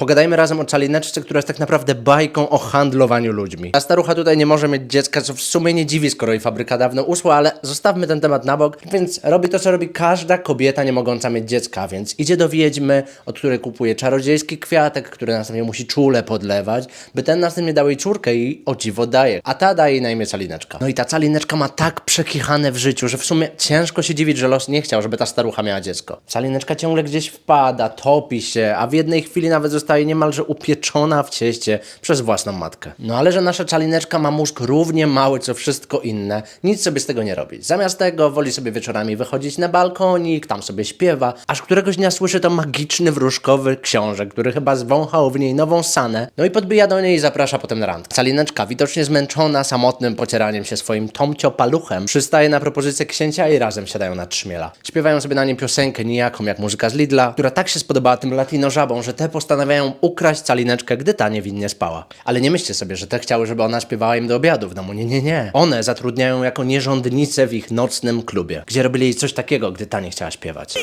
Pogadajmy razem o Calineczce, która jest tak naprawdę bajką o handlowaniu ludźmi. Ta starucha tutaj nie może mieć dziecka, co w sumie nie dziwi, skoro jej fabryka dawno usła, ale zostawmy ten temat na bok. Więc robi to, co robi każda kobieta nie mogąca mieć dziecka, więc idzie do wiedźmy, od której kupuje czarodziejski kwiatek, który następnie musi czule podlewać, by ten następnie dał jej czurkę i o dziwo daje. A ta daje jej na imię Calineczka. No i ta Calineczka ma tak przekichane w życiu, że w sumie ciężko się dziwić, że los nie chciał, żeby ta starucha miała dziecko. Calineczka ciągle gdzieś wpada, topi się, a w jednej chwili nawet zostaje niemalże upieczona w cieście przez własną matkę. No ale że nasza Calineczka ma mózg równie mały co wszystko inne, nic sobie z tego nie robi. Zamiast tego woli sobie wieczorami wychodzić na balkonik, tam sobie śpiewa, aż któregoś dnia słyszy to magiczny wróżkowy książę, który chyba zwąchał w niej nową sanę, no i podbija do niej i zaprasza potem na randkę. Calineczka, widocznie zmęczona samotnym pocieraniem się swoim tomcio paluchem, przystaje na propozycję księcia i razem siadają na trzmiela. Śpiewają sobie na nim piosenkę nijaką jak muzyka z Lidla, która tak się spodobała tym latino żabom, że te postanawiają ukraść Calineczkę, gdy ta niewinnie spała. Ale nie myślcie sobie, że te chciały, żeby ona śpiewała im do obiadu w domu. Nie, nie, nie. One zatrudniają jako nierządnice w ich nocnym klubie, gdzie robili coś takiego, gdy ta nie chciała śpiewać.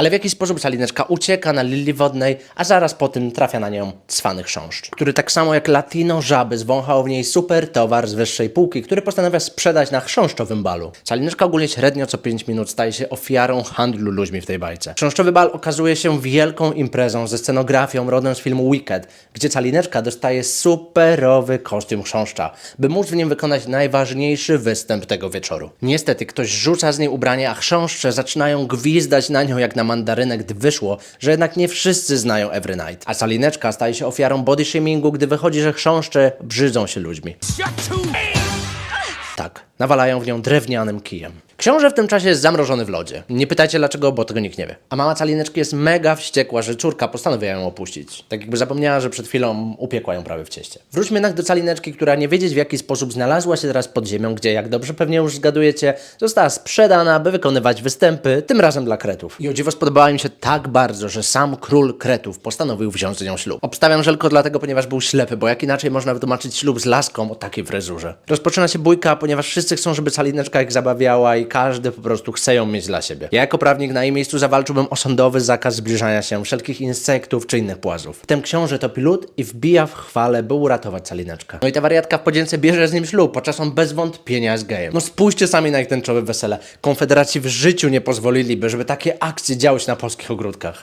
Ale w jakiś sposób Salineczka ucieka na lili wodnej, a zaraz po tym trafia na nią cwany chrząszcz, który tak samo jak latino żaby zwąchał w niej super towar z wyższej półki, który postanawia sprzedać na chrząszczowym balu. Salineczka ogólnie średnio co 5 minut staje się ofiarą handlu ludźmi w tej bajce. Chrząszczowy bal okazuje się wielką imprezą ze scenografią rodem z filmu Wicked, gdzie Calineczka dostaje superowy kostium chrząszcza, by móc w nim wykonać najważniejszy występ tego wieczoru. Niestety ktoś rzuca z niej ubranie, a chrząszcze zaczynają gwizdać na nią jak na mandarynę, gdy wyszło, że jednak nie wszyscy znają Every Night. A Salineczka staje się ofiarą body shamingu, gdy wychodzi, że chrząszcze brzydzą się ludźmi. Tak, nawalają w nią drewnianym kijem. Książę w tym czasie jest zamrożony w lodzie. Nie pytajcie dlaczego, bo tego nikt nie wie. A mama Calineczki jest mega wściekła, że córka postanowiła ją opuścić. Tak jakby zapomniała, że przed chwilą upiekła ją prawie w cieście. Wróćmy jednak do Calineczki, która nie wiedzieć w jaki sposób znalazła się teraz pod ziemią, gdzie, jak dobrze pewnie już zgadujecie, została sprzedana, by wykonywać występy, tym razem dla kretów. I o dziwo spodobała im się tak bardzo, że sam król kretów postanowił wziąć z nią ślub. Obstawiam, że tylko dlatego, ponieważ był ślepy, bo jak inaczej można wytłumaczyć ślub z laską o takiej fryzurze. Rozpoczyna się bójka, ponieważ wszyscy chcą, żeby Calineczka ich zabawiała i każdy po prostu chce ją mieć dla siebie. Ja jako prawnik na jej miejscu zawalczyłbym o sądowy zakaz zbliżania się wszelkich insektów czy innych płazów. Wtem książę topi lód i wbija w chwale, by uratować Calineczkę. No i ta wariatka w podzięce bierze z nim ślub, podczas on bez wątpienia jest gejem. No spójrzcie sami na ich tęczowe wesele. Konfederaci w życiu nie pozwoliliby, żeby takie akcje działy się na polskich ogródkach.